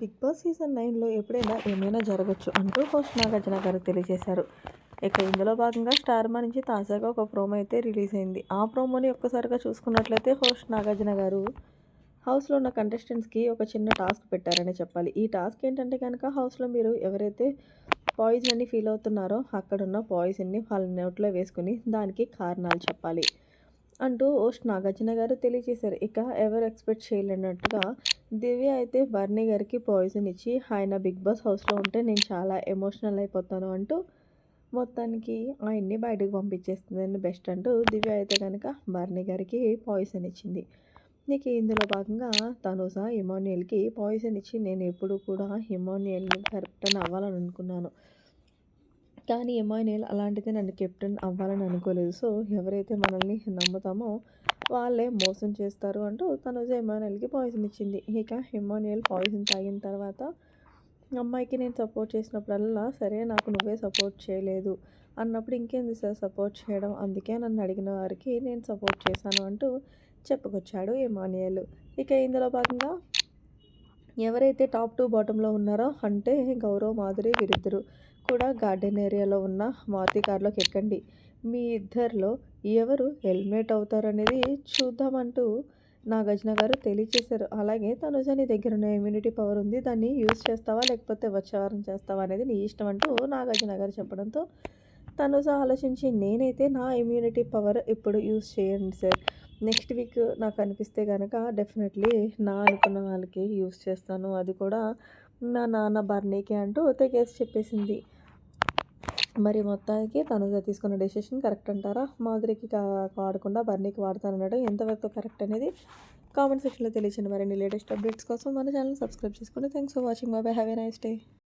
Big boss season నైన్లో ఎప్పుడైనా ఏమైనా జరగచ్చు అంటూ హోస్ట్ నాగార్జున గారు తెలియజేశారు. ఇక ఇందులో భాగంగా స్టార్మా నుంచి తాజాగా ఒక ప్రోమో అయితే రిలీజ్ అయింది. ఆ ప్రోమోని ఒక్కసారిగా చూసుకున్నట్లయితే హోస్ట్ నాగార్జున గారు హౌస్లో ఉన్న కంటెస్టెంట్స్కి ఒక చిన్న టాస్క్ పెట్టారని చెప్పాలి. ఈ టాస్క్ ఏంటంటే కనుక హౌస్లో మీరు ఎవరైతే పాయిజన్ అని ఫీల్ అవుతున్నారో అక్కడున్న పాయిజన్ని వాళ్ళ నోట్లో వేసుకుని దానికి కారణాలు చెప్పాలి. అంటూ ఓస్ట్ నాగార్జున గారు తెలియజేశారు. ఇక ఎవరు ఎక్స్పెక్ట్ చేయలేనట్టుగా దివ్య అయితే బర్నీ గారికి పాయిజన్ ఇచ్చి ఆయన బిగ్ బాస్ హౌస్లో ఉంటే నేను చాలా ఎమోషనల్ అయిపోతాను అంటూ మొత్తానికి ఆయన్ని బయటకు పంపించేస్తుందని బెస్ట్ అంటూ దివ్య అయితే కనుక బర్నీ గారికి పాయిజన్ ఇచ్చింది. నీకు ఇందులో భాగంగా తనుజ ఇమోనియల్కి పాయిజన్ ఇచ్చి నేను ఎప్పుడు కూడా ఇమాన్యుయల్ని కెప్టెన్ అవ్వాలని అనుకున్నాను కానీ ఎంఐనేల్ అలాంటిది నన్ను కెప్టెన్ అవ్వాలని అనుకోలేదు. సో ఎవరైతే మనల్ని నమ్ముతామో వాళ్ళే మోసం చేస్తారు అంటూ తను ఎమాన్యుయల్కి పాయిజన్ ఇచ్చింది. ఇక ఎమాన్యుయల్ పాయిజన్ తాగిన తర్వాత అమ్మాయికి నేను సపోర్ట్ చేసినప్పుడల్లా సరే నాకు నువ్వే సపోర్ట్ చేయలేదు అన్నప్పుడు ఇంకేంది సార్ సపోర్ట్ చేయడం? అందుకే నన్ను అడిగిన వారికి నేను సపోర్ట్ చేశాను అంటూ చెప్పుకొచ్చాడు ఎమానియల్ ఇక ఇందులో భాగంగా ఎవరైతే టాప్ టు బాటంలో ఉన్నారో అంటే గౌరవ్ మాధురి వీరిద్దరు. కూడా గార్డెన్ ఏరియాలో ఉన్న మారుతి కార్లోకి ఎక్కండి. మీ ఇద్దరిలో ఎవరు హెల్మెట్ అవుతారనేది చూద్దామంటూ నాగార్జున గారు తెలియచేశారు. అలాగే తనుజ నీ దగ్గర ఉన్న ఇమ్యూనిటీ పవర్ ఉంది దాన్ని యూజ్ చేస్తావా లేకపోతే వచ్చే వారం చేస్తావా అనేది నీ ఇష్టం అంటూ నాగార్జున గారు చెప్పడంతో తనుజ ఆలోచించి నేనైతే నా ఇమ్యూనిటీ పవర్ ఇప్పుడు యూజ్ చేయండి సార్. నెక్స్ట్ వీక్ నాకు అనిపిస్తే కనుక డెఫినెట్లీ నా అనుకున్న వాళ్ళకి యూజ్ చేస్తాను. అది కూడా నా నాన్న బర్నీకి అంటూ తెగేసి చెప్పేసింది. మరి మొత్తానికి తను తీసుకున్న డెసిషన్ కరెక్ట్ అంటారా? మాధురికి వాడకుండా బర్నీకి వాడతానడం ఎంతవరకు కరెక్ట్ అనేది కామెంట్ సెక్షన్లో తెలియచండి మరిన్ని లేటెస్ట్ అప్డేట్స్ కోసం మన ఛానల్ సబ్స్క్రైబ్ చేసుకోండి థ్యాంక్స్ ఫర్ వాచింగ్ బాబాయ్ హ్యావ్ ఎ నైస్ డే